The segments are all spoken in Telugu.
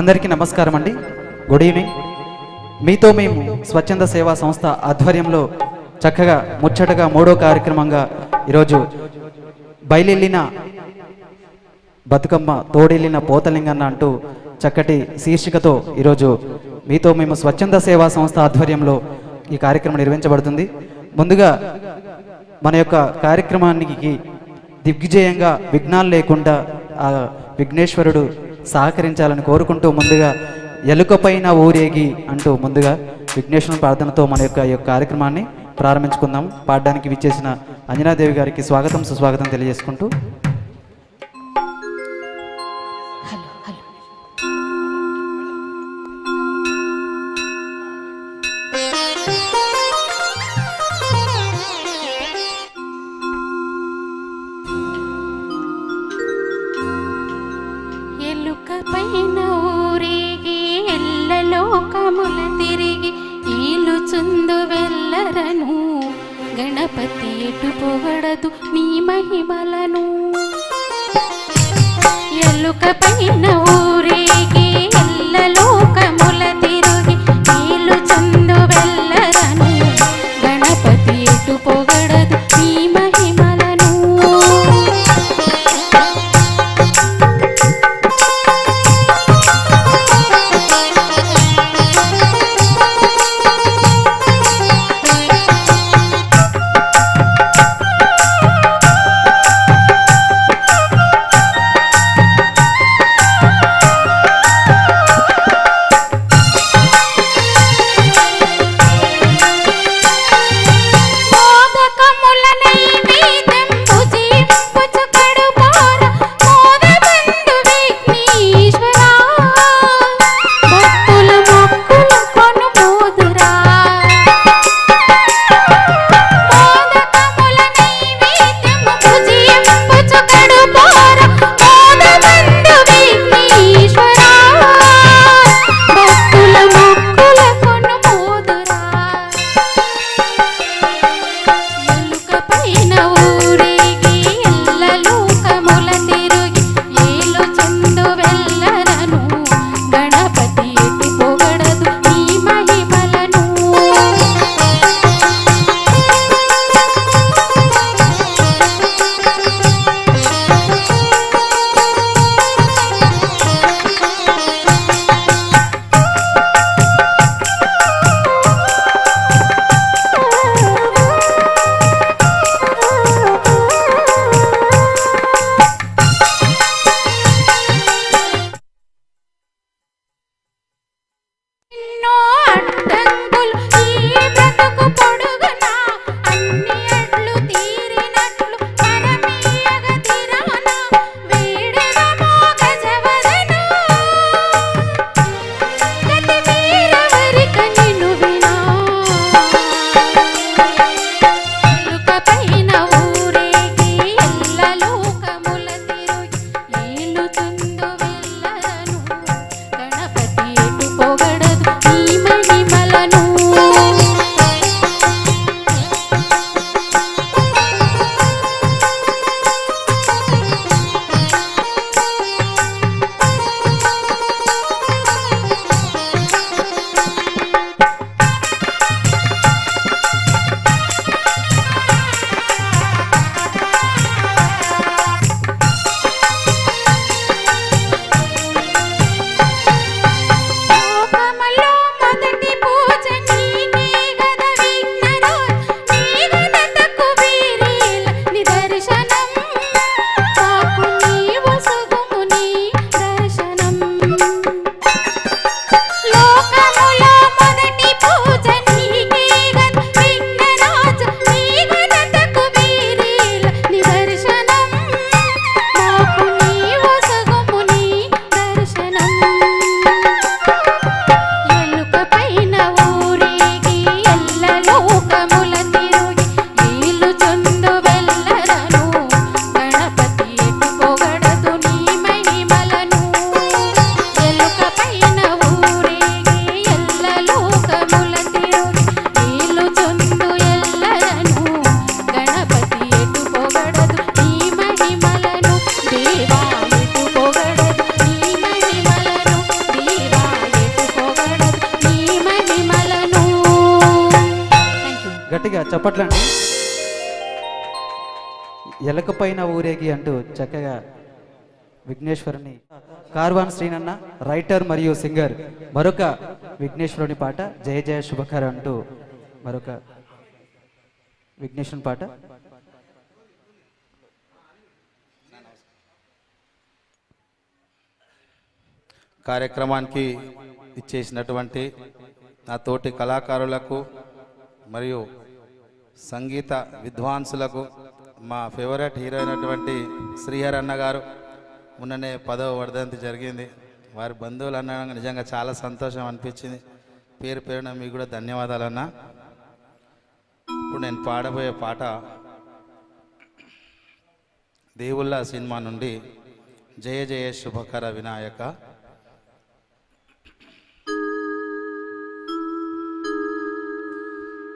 అందరికీ నమస్కారం అండి. గుడ్ ఈవినింగ్ మీతో మేము స్వచ్ఛంద సేవా సంస్థ ఆధ్వర్యంలో చక్కగా ముచ్చటగా మూడో కార్యక్రమంగా ఈరోజు బయలెళ్ళిన బతుకమ్మ తోడెళ్ళిన పోతలింగన్న అంటూ చక్కటి శీర్షికతో ఈరోజు మీతో మేము స్వచ్ఛంద సేవా సంస్థ ఆధ్వర్యంలో ఈ కార్యక్రమం నిర్వహించబడుతుంది. ముందుగా మన యొక్క కార్యక్రమానికి దిగ్విజయంగా విఘ్నాలు లేకుండా ఆ విఘ్నేశ్వరుడు సహకరించాలని కోరుకుంటూ ముందుగా ఎలుకపైన ఊరేగి అంటూ ముందుగా విఘ్నేశ్వరుని ప్రార్థనతో మన యొక్క ఈ యొక్క కార్యక్రమాన్ని ప్రారంభించుకుందాం. పాడడానికి విచ్చేసిన అంజనాదేవి గారికి స్వాగతం సుస్వాగతం తెలియజేసుకుంటూ పొగడదు నీ మహిమలను. ఎలుక పైన ఊరేగి ఎల్లలోకముల తిరిగి చందు వెళ్ళరను గణపతి ఎటు పొగడదు నీ గట్టిగా చెప్పట్లండి. ఎలకపైన ఊరేగి అంటూ చక్కగా విఘ్నేశ్వరుని కార్వాన్ శ్రీనన్న రైటర్ మరియు సింగర్ మరొక విఘ్నేశ్వరుని పాట జయ జయ శుభకర్ అంటూ మరొక విఘ్నేశ్వరుని పాట. కార్యక్రమానికి ఇచ్చేసినటువంటి నా తోటి కళాకారులకు మరియు సంగీత విద్వాంసులకు మా ఫేవరెట్ హీరో అయినటువంటి శ్రీహర్ అన్న గారు. మొన్ననే పదవ వర్ధంతి జరిగింది. వారి బంధువులు అన్న నిజంగా చాలా సంతోషం అనిపించింది. పేరు పేరున మీకు కూడా ధన్యవాదాలు అన్న. ఇప్పుడు నేను పాడబోయే పాట దేవుళ్ళ సినిమా నుండి జయ జయ శుభకర వినాయక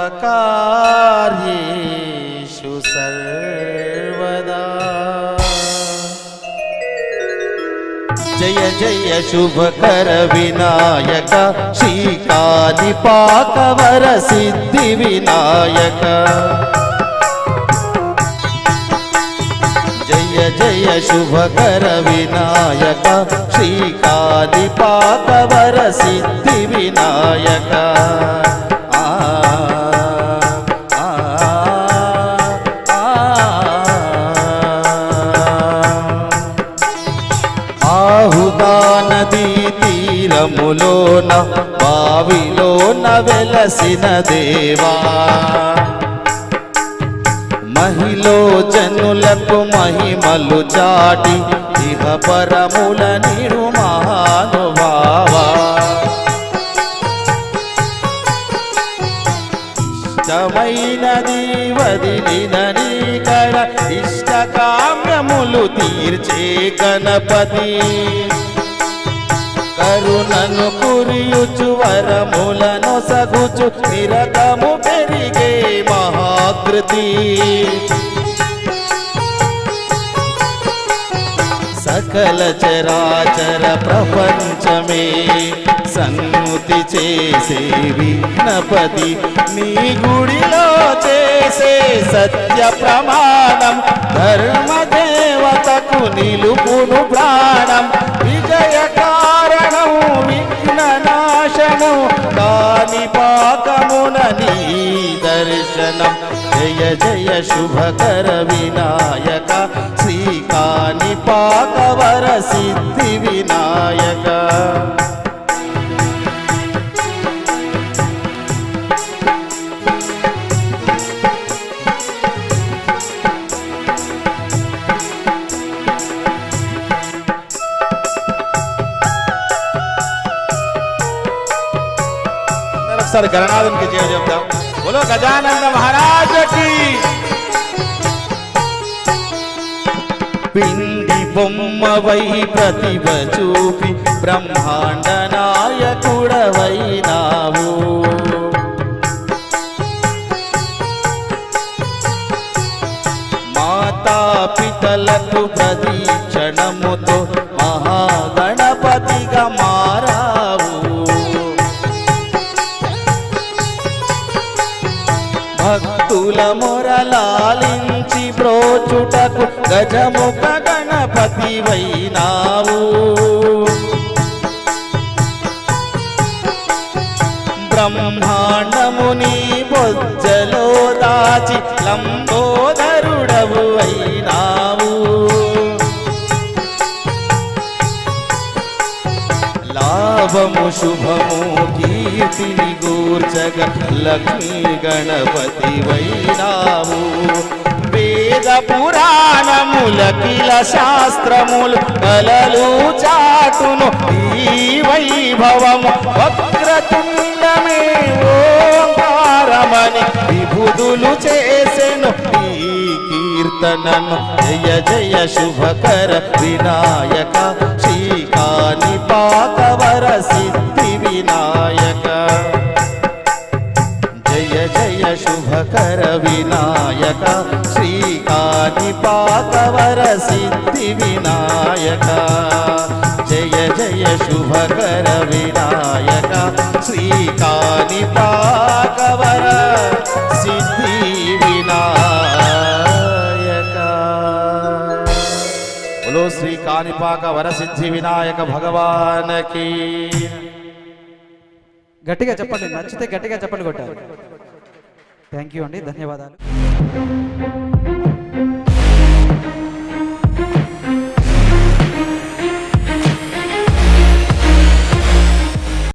దేవా సర్వకార్యేషు సర్వదా సర్వకార్యేషు సర్వదా జయ జయ శుభకర వినాయక శ్రీకాదిపాకవర సిద్ధి వినాయక జయ జయ తీరములోన బావిలోన వెలసిన దేవా. మహిలో జనులకు మహిమలు చాటి ఇహ పరముల నిరు మహానుభావా ఇష్టమైనది వదిలిన నీకడ ఇష్టకామ్యములు తీర్చే గణపతి. కరుణను కురియుచు వరములను సగుచు నిరతము పెరిగే మహాకృతి సకల చరాచర ప్రపంచమే సన్ముతి చేసే విన్నపతి నీ గుడిలో చేసే సత్య ప్రమాణం ధర్మదేవతకు నిలుపును ప్రాణం. విజ జయ శుభకర వినాయక శ్రీకాని పాకవర సిద్ధి వినాయక అందరూ ఒకసారి గణనాథునికి జయ చెప్దాం బోలో పిండి బొమ్మవై ప్రతిభ చూపి బ్రహ్మాండ నాయకుడవైనావు. మాతాపితలకు ప్రదీక్షణముతో భక్తుల మొరలాలించి బ్రోచుటకు గజముఖ గణపతి వైనావు బ్రహ్మాండముని బొజ్జలో దాచి లంబోదరుడవు అయినావు. లాభము శుభము కీర్తిని గూర్చగ లక్ష్మీ గణపతి వైనావు వేద పురాణములకిల శాస్త్రములు కలలు చాటును ఈ వైభవము. వక్రతుండమే ఓంకారమని విభుదులు చేసెను ఈ కీర్తనను. జయ జయ శుభకర వినాయక శ్రీకాని పాకవర సిద్ధి వినాయక. జయ జయ శుభకర వినాయక శ్రీకాని పాకవర సిద్ధి వినాయక. జయ జయ శుభకర వినాయక శ్రీకాని పాకవర సిద్ధి వినాయక. బోలో శ్రీ కాణిపాక వరసిద్ధి వినాయక భగవానకి. గట్టిగా చెప్పండి నచ్చితే గట్టిగా చెప్పండి కొట్టారు థ్యాంక్ యూ అండి. ధన్యవాదాలు.